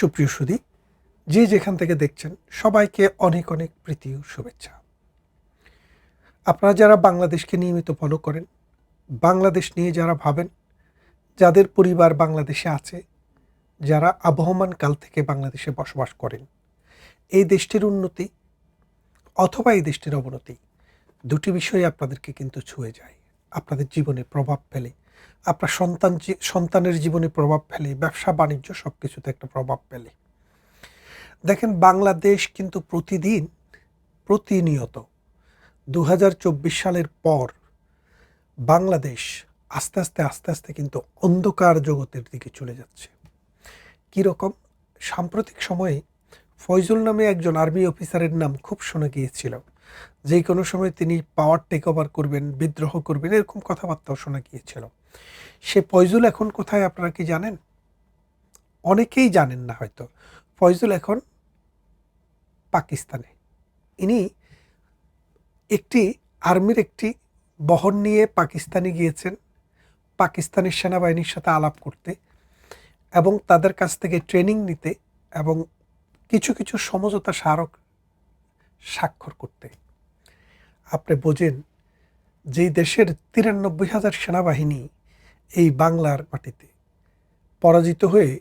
সুপ্রিয় সুদী যে যেখান থেকে দেখছেন, সবাইকে অনেক অনেক প্রীতি ও শুভেচ্ছা। আপনারা যারা বাংলাদেশকে নিয়মিত ফলো করেন, বাংলাদেশ নিয়ে যারা ভাবেন, যাদের পরিবার বাংলাদেশে আছে, যারা আবহমান কাল থেকে বাংলাদেশে বসবাস করেন, এই দেশটির উন্নতি অথবা এই দেশটির অবনতি, দুটি বিষয়ে আপনাদেরকে কিন্তু ছুঁয়ে যায়। আপনাদের জীবনে প্রভাব ফেলে আপনার সন্তান সন্তানের জীবনে প্রভাব ফেলে, ব্যবসা, বাণিজ্য সব কিছুতে একটা প্রভাব ফেলে। দেখেন, বাংলাদেশ কিন্তু প্রতিদিন প্রতিনিয়ত দু হাজার চব্বিশ সালের পর বাংলাদেশ আস্তে আস্তে আস্তে আস্তে কিন্তু অন্ধকার জগতের দিকে চলে যাচ্ছে। কীরকম? সাম্প্রতিক সময়ে ফয়জুল নামে একজন আর্মি অফিসারের নাম খুব শোনা গিয়েছিল যে কোনো সময় তিনি পাওয়ার টেক ওভার করবেন, বিদ্রোহ করবেন, এরকম কথাবার্তাও শোনা গিয়েছিল সে ফয়জুল এখন কোথায় আপনারা কি জানেন? অনেকেই জানেন না হয়তো। ফয়জুল এখন পাকিস্তানে। ইনি একটি আর্মির একটি বহন নিয়ে পাকিস্তানে গিয়েছেন, পাকিস্তানের সেনাবাহিনীর সাথে আলাপ করতে এবং তাদের কাছ থেকে ট্রেনিং নিতে এবং কিছু কিছু সমঝোতা স্মারক স্বাক্ষর করতে। আপনি বোঝেন, যেই দেশের তিরানব্বই হাজার সেনাবাহিনী এই বাংলার মাটিতে। পরাজিত হয়ে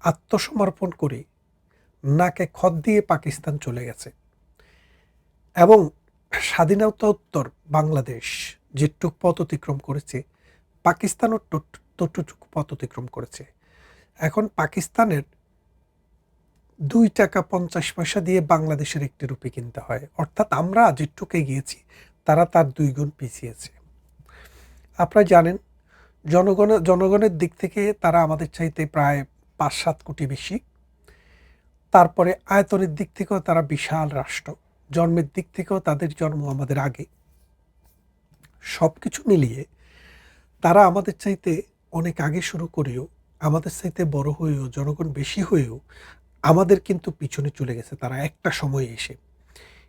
আত্মসমর্পণ করে নাকে খদ দিয়ে পাকিস্তান চলে গেছে। এবং স্বাধীনতোত্তর বাংলাদেশ যেটুক পথ অতিক্রম করেছে, পাকিস্তানও তত- ততটুকু পথ অতিক্রম করেছে। এখন পাকিস্তানের দুই টাকা পঞ্চাশ পয়সা দিয়ে বাংলাদেশের একটি রুপি কিনতে হয়। অর্থাৎ আমরা যেটুকে গিয়েছি তারা তার দুই গুণ পিছিয়েছে। আপনারা জানেন জনগণ, জনগণের দিক থেকে তারা আমাদের চাইতে প্রায় পাঁচ সাত কোটি বেশি। তারপরে আয়তনের দিক থেকেও তারা বিশাল রাষ্ট্র। জন্মের দিক থেকেও তাদের জন্ম আমাদের আগে। সব কিছু মিলিয়ে তারা আমাদের চাইতে অনেক আগে শুরু করেও, আমাদের চাইতে বড় হয়েও, জনগণ বেশি হয়েও আমাদের কিন্তু পিছনে চলে গেছে তারা একটা সময়ে এসে।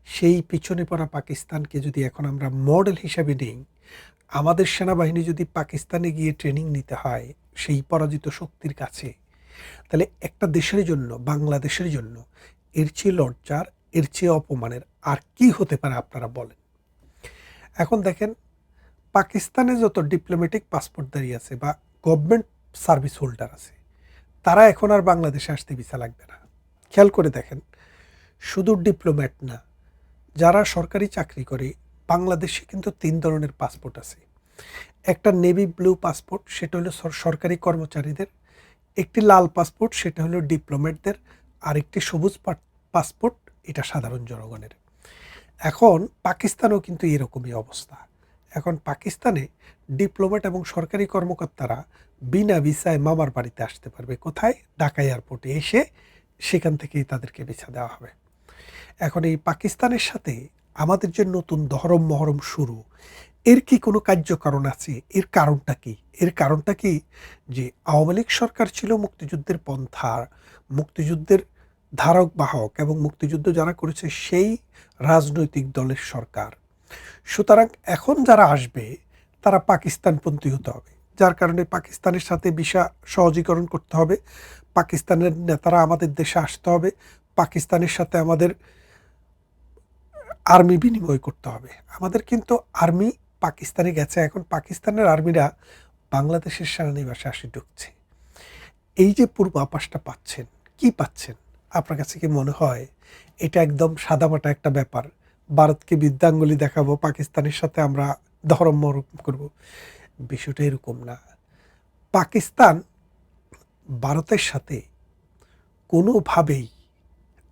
সেই পিছনে পড়া পাকিস্তানকে যদি এখন আমরা মডেল হিসাবে নেই আমাদের সেনাবাহিনী যদি পাকিস্তানে গিয়ে ট্রেনিং নিতে হয় সেই পরাজিত শক্তির কাছে, তাহলে একটা দেশের জন্য, বাংলাদেশের জন্য এর চেয়ে লজ্জার, এর চেয়ে অপমানের আর কি হতে পারে আপনারা বলেন? এখন দেখেন, পাকিস্তানে যত ডিপ্লোম্যাটিক দাঁড়িয়ে আছে বা গভর্নমেন্ট সার্ভিস হোল্ডার আছে, তারা এখন আর বাংলাদেশে আসতে ভিসা লাগবে না। খেয়াল করে দেখেন, শুধু ডিপ্লোম্যাট না, যারা সরকারি চাকরি করে বাংলাদেশে কিন্তু তিন ধরনের পাসপোর্ট আছে। একটা নেভি ব্লু পাসপোর্ট সেটা হলো সর- সরকারি কর্মচারীদের। একটি লাল পাসপোর্ট সেটা হলো ডিপ্লোমেটদের আর একটি সবুজ পাসপোর্ট এটা সাধারণ জনগণের। এখন পাকিস্তানও কিন্তু এরকমই অবস্থা। এখন পাকিস্তানে ডিপ্লোম্যাট এবং সরকারি কর্মকর্তারা বিনা ভিসায় মামার বাড়িতে আসতে পারবে। কোথায়? ঢাকা এয়ারপোর্টে এসে সেখান থেকেই তাদেরকে ভিসা দেওয়া হবে। এখন এই পাকিস্তানের সাথে আমাদের যে নতুন ধরম মহরম শুরু, এর কি কোনো কার্যকারণ আছে? এর কারণটা কি? এর কারণটা কি? যে আওয়ামী লীগ সরকার ছিল মুক্তিযুদ্ধের পন্থা মুক্তিযুদ্ধের ধারক বাহক এবং মুক্তিযুদ্ধ যারা করেছে সেই রাজনৈতিক দলের সরকার। সুতরাং এখন যারা আসবে, তারা পাকিস্তানপন্থী হতে হবে। যার কারণে পাকিস্তানের সাথে ভিসা সহজীকরণ করতে হবে, পাকিস্তানের নেতারা আমাদের দেশে আসতে হবে, পাকিস্তানের সাথে আমাদের আর্মি বিনিময় করতে হবে। আমাদের কিন্তু আর্মি পাকিস্তানে গেছে। এখন পাকিস্তানের আর্মিরা বাংলাদেশের সেনানিবাসে আসে ঢুকছে। এই যে পূর্ব আপাসটা পাচ্ছেন, কি পাচ্ছেন? আপনার কাছে কি মনে হয় এটা একদম সাদামাটা একটা ব্যাপার? ভারতকে বিদ্যাঙ্গুলি দেখাবো, পাকিস্তানের সাথে আমরা ধর্ম করব। বিষয়টা এরকম না। পাকিস্তান ভারতের সাথে কোনোভাবেই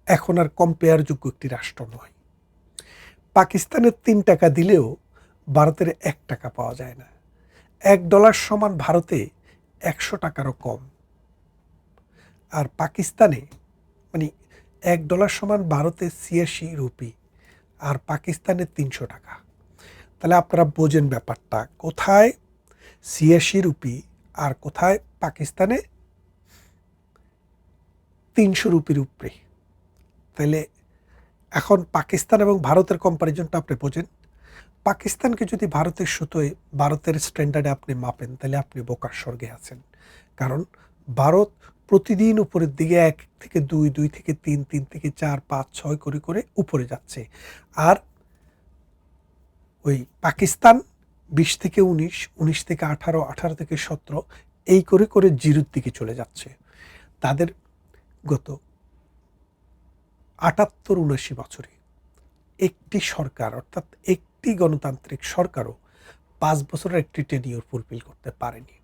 এখন আর কম্পেয়ারযোগ্য একটি রাষ্ট্র নয়। পাকিস্তানের তিন টাকা দিলেও ভারতের এক টাকা পাওয়া যায় না। এক ডলার সমান ভারতে একশো টাকারও কম। আর পাকিস্তানে মানে এক ডলার সমান ভারতে ছিয়াশি রুপি, আর পাকিস্তানে তিনশো টাকা। তাহলে আপনারা বোঝেন ব্যাপারটা, কোথায় ছিয়াশি রুপি আর কোথায় পাকিস্তানে তিনশো রুপির উপরে। তাহলে এখন পাকিস্তান এবং ভারতের কম্পারিজনটা আপনি বোঝেন। পাকিস্তানকে যদি ভারতের সুতোয়, ভারতের স্ট্যান্ডার্ডে আপনি মাপেন, তাহলে আপনি বোকার স্বর্গে আছেন। কারণ ভারত প্রতিদিন উপরের দিকে এক থেকে দুই দুই থেকে তিন তিন থেকে চার, পাঁচ, ছয় করে করে উপরে যাচ্ছে। আর ওই পাকিস্তান বিশ থেকে উনিশ উনিশ থেকে আঠারো আঠারো থেকে সতেরো, এই করে করে জিরোর দিকে চলে যাচ্ছে। তাদের গত আটাত্তর উনাশি বছরে একটি সরকার, অর্থাৎ একটি গণতান্ত্রিক সরকারও পাঁচ বছরের একটি টেনিওর ফুলফিল করতে পারেনি।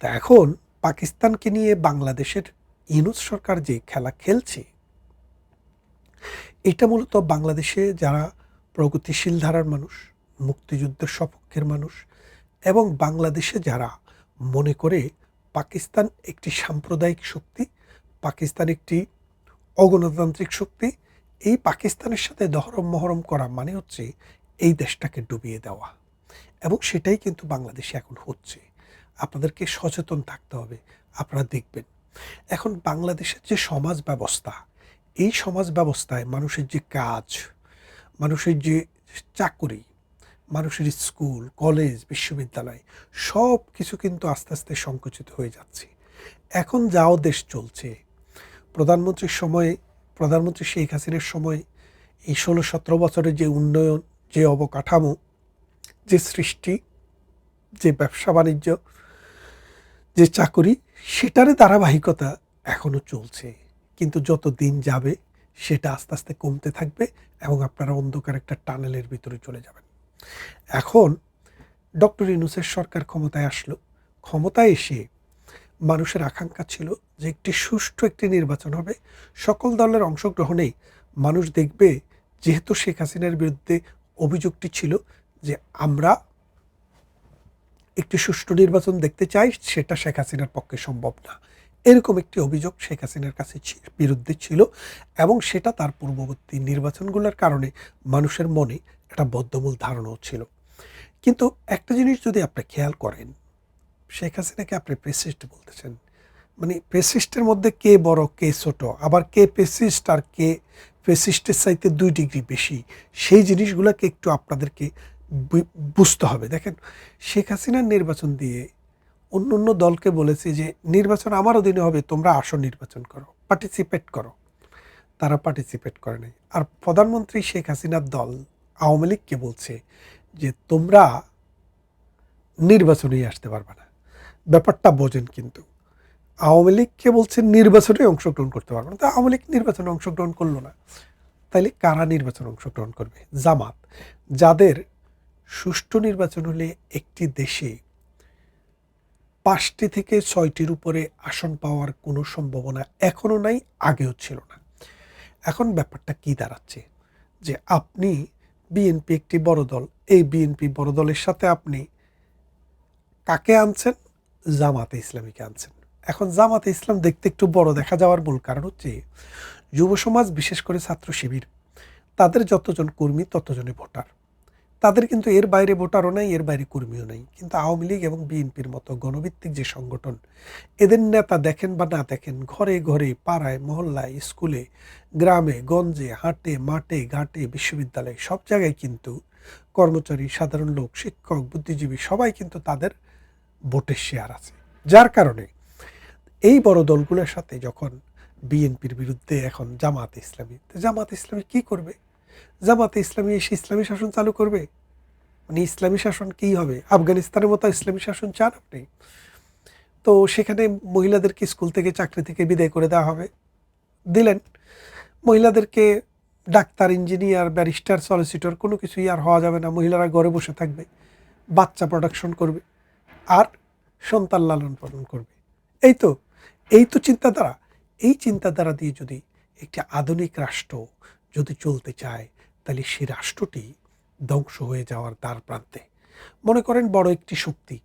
তা এখন পাকিস্তানকে নিয়ে বাংলাদেশের ইউনুস সরকার যে খেলা খেলছে, এটা মূলত বাংলাদেশে যারা প্রগতিশীল ধারার মানুষ, মুক্তিযুদ্ধের সপক্ষের মানুষ এবং বাংলাদেশে যারা মনে করে পাকিস্তান একটি সাম্প্রদায়িক শক্তি, পাকিস্তান একটি অগণতান্ত্রিক শক্তি, এই পাকিস্তানের সাথে দহরম মহরম করা মানে হচ্ছে এই দেশটাকে ডুবিয়ে দেওয়া। এবং সেটাই কিন্তু বাংলাদেশে এখন হচ্ছে। আপনাদেরকে সচেতন থাকতে হবে। আপনারা দেখবেন। এখন বাংলাদেশের যে সমাজ ব্যবস্থা, এই সমাজ ব্যবস্থায় মানুষের যে কাজ, মানুষের যে চাকুরি, মানুষের স্কুল, কলেজ, বিশ্ববিদ্যালয় সব কিছু কিন্তু আস্তে আস্তে সংকুচিত হয়ে যাচ্ছে। এখন যাও দেশ চলছে। প্রধানমন্ত্রীর সময়ে, প্রধানমন্ত্রী শেখ হাসিনার সময় এই ষোলো সতেরো বছরের যে উন্নয়ন, যে অবকাঠামো, যে সৃষ্টি, যে ব্যবসা বাণিজ্য, যে চাকরি সেটারই ধারাবাহিকতা এখনও চলছে। কিন্তু যত দিন যাবে, সেটা আস্তে আস্তে কমতে থাকবে এবং আপনারা অন্ধকার একটা টানেলের ভিতরে চলে যাবেন। এখন ডক্টর ইনুসের সরকার ক্ষমতায় আসলো। ক্ষমতায় এসে মানুষের আকাঙ্ক্ষা ছিল যে একটি সুষ্ঠু একটি নির্বাচন হবে। সকল দলের অংশগ্রহণেই মানুষ দেখবে যেহেতু শেখ হাসিনার বিরুদ্ধে অভিযোগটি ছিল যে আমরা একটি সুষ্ঠু নির্বাচন দেখতে চাই, সেটা শেখ হাসিনার পক্ষে সম্ভব না। এরকম একটি অভিযোগ শেখ হাসিনার কাছে বিরুদ্ধে ছিল এবং সেটা তার পূর্ববর্তী নির্বাচনগুলোর কারণে মানুষের মনে একটা বদ্ধমূল ধারণাও ছিল। কিন্তু একটা জিনিস যদি আপনি খেয়াল করেন শেখ হাসিনাকে আপনি পেসিস্ট বলতেছেন। মানে পেসিস্টের মধ্যে কে বড়, কে ছোট? আবার কে পেসিস্ট আর কে পেসিস্টের চাইতে দুই ডিগ্রি বেশি? সেই জিনিসগুলোকে একটু আপনাদেরকে বুঝতে হবে। দেখেন, শেখ হাসিনার নির্বাচন দিয়ে অন্য অন্য দলকে বলেছে যে, নির্বাচন আমার অধীনে হবে, তোমরা আসন নির্বাচন করো পার্টিসিপেট করো। তারা পার্টিসিপেট করে নাই। আর প্রধানমন্ত্রী শেখ হাসিনার দল আওয়ামী লীগকে বলছে যে, তোমরা নির্বাচনেই আসতে পারবে না। ব্যাপারটা বোঝেন কিন্তু। আওয়ামী লীগকে বলছে নির্বাচনে অংশগ্রহণ করতে পারবে না। তো আওয়ামী লীগ নির্বাচনে অংশগ্রহণ করল না। তাইলে কারা নির্বাচনে অংশগ্রহণ করবে? জামাত। যাদের সুষ্ঠু নির্বাচন হলে একটি দেশে পাঁচটি থেকে ছয়টির উপরে আসন পাওয়ার কোনো সম্ভাবনা এখনও নাই, আগেও ছিল না। এখন ব্যাপারটা কি দাঁড়াচ্ছে? যে আপনি বিএনপি একটি বড় দল, এই বিএনপি বড় দলের সাথে আপনি কাকে আনছেন? জামাতে ইসলামীকে আনছেন। এখন জামাতে ইসলাম দেখতে একটু বড় দেখা যাওয়ার মূল কারণ হচ্ছে, যুব সমাজ, বিশেষ করে ছাত্র শিবির, তাদের যতজন কর্মী ততজনই ভোটার। তাদের কিন্তু এর বাইরে ভোটারও নাই, এর বাইরে কর্মীও নাই। কিন্তু আওয়ামী লীগ এবং বিএনপির মতো গণভিত্তিক যে সংগঠন, এদের নেতা দেখেন বা না দেখেন, ঘরে ঘরে, পাড়ায়, মহল্লায়, স্কুলে, গ্রামে, গঞ্জে, হাটে, মাঠে, ঘাটে, বিশ্ববিদ্যালয়ে, সব জায়গায় কিন্তু কর্মচারী, সাধারণ লোক, শিক্ষক, বুদ্ধিজীবী সবাই কিন্তু তাদের ভোটের শেয়ার আছে। যার কারণে এই বড় দলগুলোর সাথে যখন বিএনপির বিরুদ্ধে এখন জামাত ইসলামী জামাত ইসলামী কি করবে? জামাতে ইসলামী এসে ইসলামী শাসন চালু করবে? মানে ইসলামী শাসন কি হবে? আফগানিস্তানের মতো ইসলামী শাসন চান আপনি? তো সেখানে মহিলাদেরকে স্কুল থেকে, চাকরি থেকে বিদায় করে দেওয়া হবে। দিলেন। মহিলাদেরকে ডাক্তার, ইঞ্জিনিয়ার, ব্যারিস্টার সলিসিটর কোনো কিছুই আর হওয়া যাবে না। মহিলারা ঘরে বসে থাকবে। বাচ্চা প্রোডাকশন করবে। আর সন্তান লালন পালন করবে। এই তো এই তো চিন্তাধারা। এই চিন্তাধারা দিয়ে যদি একটি আধুনিক রাষ্ট্র যদি চলতে চায়, তাহলে সে রাষ্ট্রটি ধ্বংস হয়ে যাওয়ার দ্বার প্রান্তে। মনে করেন বড় একটি শক্তি।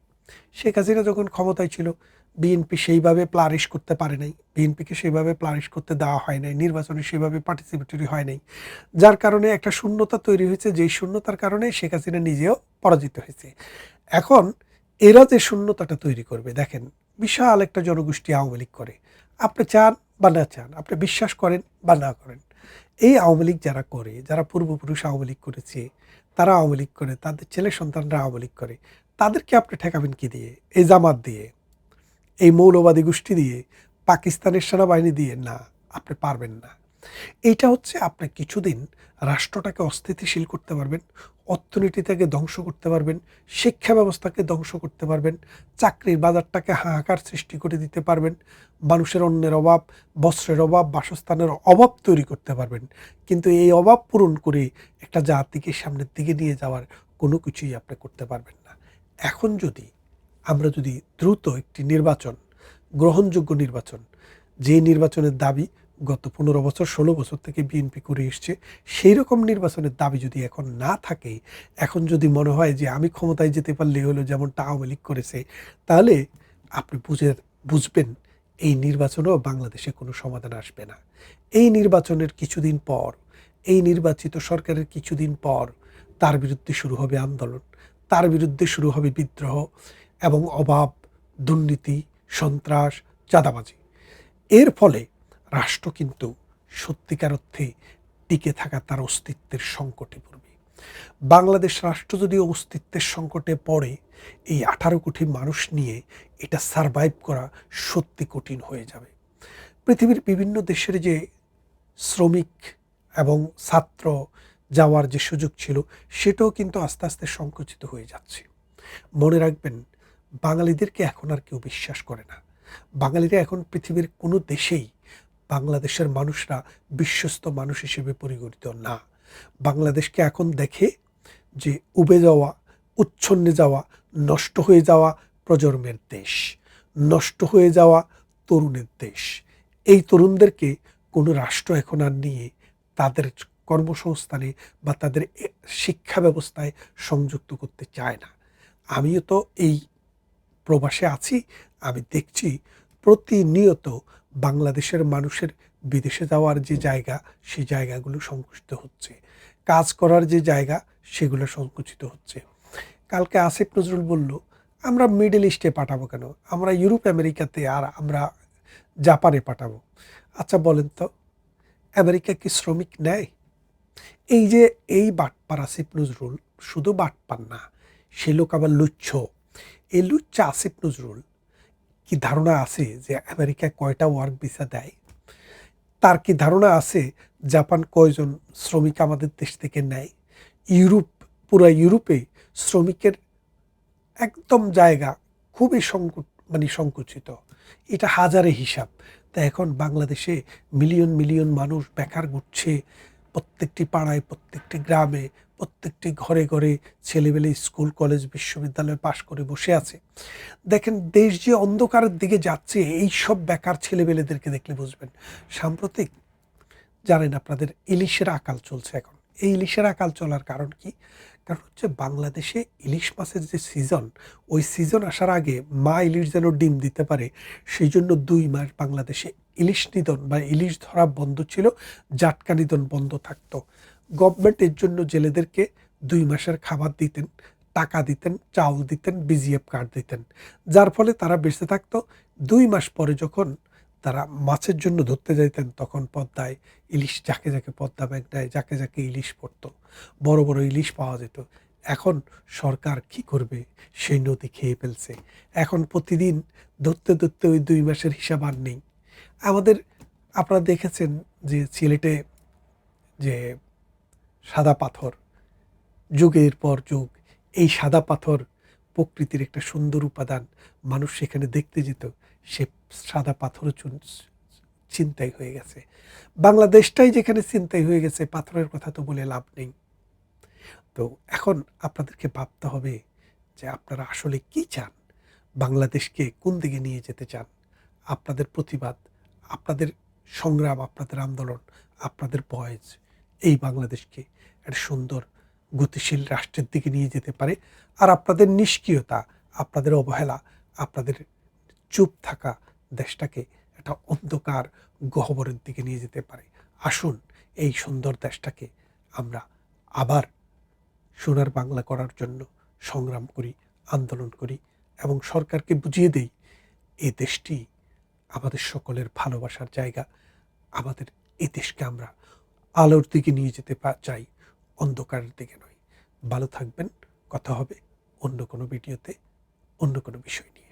শেখ হাসিনা যখন ক্ষমতায় ছিল, বিএনপি সেইভাবে প্লারিশ করতে পারে নাই। বিএনপিকে সেইভাবে প্লারিশ করতে দেওয়া হয় নাই, নির্বাচনে সেভাবে পার্টিসিপেটরি হয় নাই। যার কারণে একটা শূন্যতা তৈরি হয়েছে। যেই শূন্যতার কারণে শেখ হাসিনা নিজেও পরাজিত হয়েছে। এখন এরা যে শূন্যতাটা তৈরি করবে, দেখেন, বিশাল একটা জনগোষ্ঠী আওয়ামী লীগ করে। আপনি চান বা না চান, আপনি বিশ্বাস করেন বা না করেন, এই আওয়ামী লীগ যারা করে, যারা পূর্বপুরুষ আওয়ামী লীগ করেছে, তারা আওয়ামী লীগ করে, তাদের ছেলে সন্তানরা আওয়ামী লীগ করে, তাদেরকে আপনি ঠেকাবেন কি দিয়ে? এই জামাত দিয়ে, এই মৌলবাদী গোষ্ঠী দিয়ে, পাকিস্তানের সেনাবাহিনী দিয়ে? না, আপনি পারবেন না। এইটা হচ্ছে আপনি কিছুদিন রাষ্ট্রটাকে অস্থিতিশীল করতে পারবেন অর্থনীতিটাকে ধ্বংস করতে পারবেন শিক্ষা ব্যবস্থাকে ধ্বংস করতে পারবেন, চাকরির বাজারটাকে হাহাকার সৃষ্টি করে দিতে পারবেন, মানুষের অন্যের অভাব, বস্ত্রের অভাব, বাসস্থানের অভাব তৈরি করতে পারবেন। কিন্তু এই অভাব পূরণ করে একটা জাতিকে সামনের দিকে নিয়ে যাওয়ার কোনো কিছুই আপনি করতে পারবেন না। এখন যদি আমরা যদি দ্রুত একটি নির্বাচন, গ্রহণযোগ্য নির্বাচন, যে নির্বাচনের দাবি গত পনেরো বছর, ষোলো বছর থেকে বিএনপি করে এসছে। সেই রকম নির্বাচনের দাবি যদি এখন না থাকে, এখন যদি মনে হয় যে আমি ক্ষমতায় যেতে পারলে হলো যেমনটা আওয়ামী লীগ করেছে, তাহলে আপনি বুঝে, বুঝবেন এই নির্বাচনেও বাংলাদেশে কোনো সমাধান আসবে না। এই নির্বাচনের কিছুদিন পর, এই নির্বাচিত সরকারের কিছুদিন পর তার বিরুদ্ধে শুরু হবে আন্দোলন, তার বিরুদ্ধে শুরু হবে বিদ্রোহ এবং অভাব, দুর্নীতি, সন্ত্রাস, চাঁদাবাজি। এর ফলে রাষ্ট্র কিন্তু সত্যিকার অর্থে টিকে থাকা তার অস্তিত্বের সংকটে পড়বে। বাংলাদেশ রাষ্ট্র যদি অস্তিত্বের সংকটে পড়ে, এই আঠারো কোটি মানুষ নিয়ে এটা সারভাইভ করা সত্যি কঠিন হয়ে যাবে। পৃথিবীর বিভিন্ন দেশের যে শ্রমিক এবং ছাত্র যাওয়ার যে সুযোগ ছিল, সেটাও কিন্তু আস্তে আস্তে সংকুচিত হয়ে যাচ্ছে। মনে রাখবেন, বাঙালিদেরকে এখন আর কেউ বিশ্বাস করে না। বাঙালিরা এখন পৃথিবীর কোনো দেশেই বাংলাদেশের মানুষরা বিশ্বস্ত মানুষ হিসেবে পরিগণিত না। বাংলাদেশকে এখন দেখে যে উবে যাওয়া, উচ্ছন্নে যাওয়া, নষ্ট হয়ে যাওয়া প্রজন্মের দেশ, নষ্ট হয়ে যাওয়া তরুণের দেশ। এই তরুণদেরকে কোনো রাষ্ট্র এখন আর নিয়ে তাদের কর্মসংস্থানে বা তাদের শিক্ষা ব্যবস্থায় সংযুক্ত করতে চায় না। আমিও তো এই প্রবাসে আছি, আমি দেখছি প্রতিনিয়ত বাংলাদেশের মানুষের বিদেশে যাওয়ার যে জায়গা সেই জায়গাগুলো সংকুচিত হচ্ছে। কাজ করার যে জায়গা, সেগুলো সংকুচিত হচ্ছে। কালকে আসিফ নজরুল বলল, আমরা মিডল ইস্টে পাঠাবো কেন? আমরা ইউরোপ, আমেরিকাতে আর আমরা জাপানে পাঠাবো। আচ্ছা বলেন তো, আমেরিকা কি শ্রমিক নেয়? এই যে, এই বাটপার আসিফ নজরুল শুধু বাটপার না, সে লোক আবার লুচ্ছ। এই লুচ্চা আসিফ নজরুল কি ধারণা আছে যে আমেরিকা কয়টা ওয়ার্ক ভিসা দেয়? তার কি ধারণা আছে জাপান কয়জন শ্রমিক আমাদের দেশ থেকে নেয়? ইউরোপ, পুরা ইউরোপে শ্রমিকের একদম জায়গা খুবই সংকট মানে সংকুচিত। এটা হাজারে হিসাব। তা এখন বাংলাদেশে মিলিয়ন মিলিয়ন মানুষ বেকার ঘুরছে প্রত্যেকটি পাড়ায়, প্রত্যেকটি গ্রামে প্রত্যেকটি ঘরে ঘরে ছেলেবেলে স্কুল, কলেজ, বিশ্ববিদ্যালয়ে পাশ করে বসে আছে। দেখেন, দেশ যে অন্ধকারের দিকে যাচ্ছে এই সব বেকার ছেলেবেলেদেরকে দেখলে বুঝবেন। সাম্প্রতিক, জানেন আপনাদের, ইলিশের আকাল চলছে এখন। এই ইলিশের আকাল চলার কারণ কি? কারণ হচ্ছে বাংলাদেশে ইলিশ মাছের যে সিজন, ওই সিজন আসার আগে মা ইলিশ যেন ডিম দিতে পারে সেই জন্য দুই মাস বাংলাদেশে ইলিশ নিধন বা ইলিশ ধরা বন্ধ ছিল, জাটকা নিধন বন্ধ থাকতো। গভর্নমেন্ট এর জন্য জেলেদেরকে দুই মাসের খাবার দিতেন, টাকা দিতেন, চাউল দিতেন বিজিএফ কার্ড দিতেন। যার ফলে তারা বেঁচে থাকতো। দুই মাস পরে যখন তারা মাছের জন্য ধরতে যাইতেন, তখন পদ্মায় ইলিশ, যাকে যাকে পদ্মা মেঘনায়, যাকে যাকে ইলিশ পড়তো, বড় বড় ইলিশ পাওয়া যেত। এখন সরকার কি করবে? সেই নদী খেয়ে ফেলছে। এখন প্রতিদিন ধরতে ধরতে ওই দুই মাসের হিসাব আর নেই। আমাদের, আপনারা দেখেছেন যে সিলেটে যে সাদা পাথর। যুগের পর যুগ, এই সাদা পাথর প্রকৃতির একটা সুন্দর উপাদান। মানুষ সেখানে দেখতে যেত, সে সাদা পাথরও চুন- ছিনতাই হয়ে গেছে। বাংলাদেশটাই যেখানে ছিনতাই হয়ে গেছে, পাথরের কথা তো বলে লাভ নেই। তো এখন আপনাদেরকে ভাবতে হবে যে আপনারা আসলে কি চান? বাংলাদেশকে কোন দিকে নিয়ে যেতে চান? আপনাদের প্রতিবাদ, আপনাদের সংগ্রাম, আপনাদের আন্দোলন, আপনাদের বয়েজ এই বাংলাদেশকে একটা সুন্দর, গতিশীল রাষ্ট্রের দিকে নিয়ে যেতে পারে। আর আপনাদের নিষ্ক্রিয়তা, আপনাদের অবহেলা, আপনাদের চুপ থাকা দেশটাকে একটা অন্ধকার গহ্বরের দিকে নিয়ে যেতে পারে। আসুন এই সুন্দর দেশটাকে আমরা আবার সোনার বাংলা করার জন্য সংগ্রাম করি, আন্দোলন করি এবং সরকারকে বুঝিয়ে দেই এই দেশটি আমাদের সকলের ভালোবাসার জায়গা, আমাদের এই দেশকে আমরা আলোর দিকে নিয়ে যেতে চাই, অন্ধকারের দিকে নয়। ভালো থাকবেন, কথা হবে অন্য কোনো ভিডিওতে, অন্য কোনো বিষয় নিয়ে।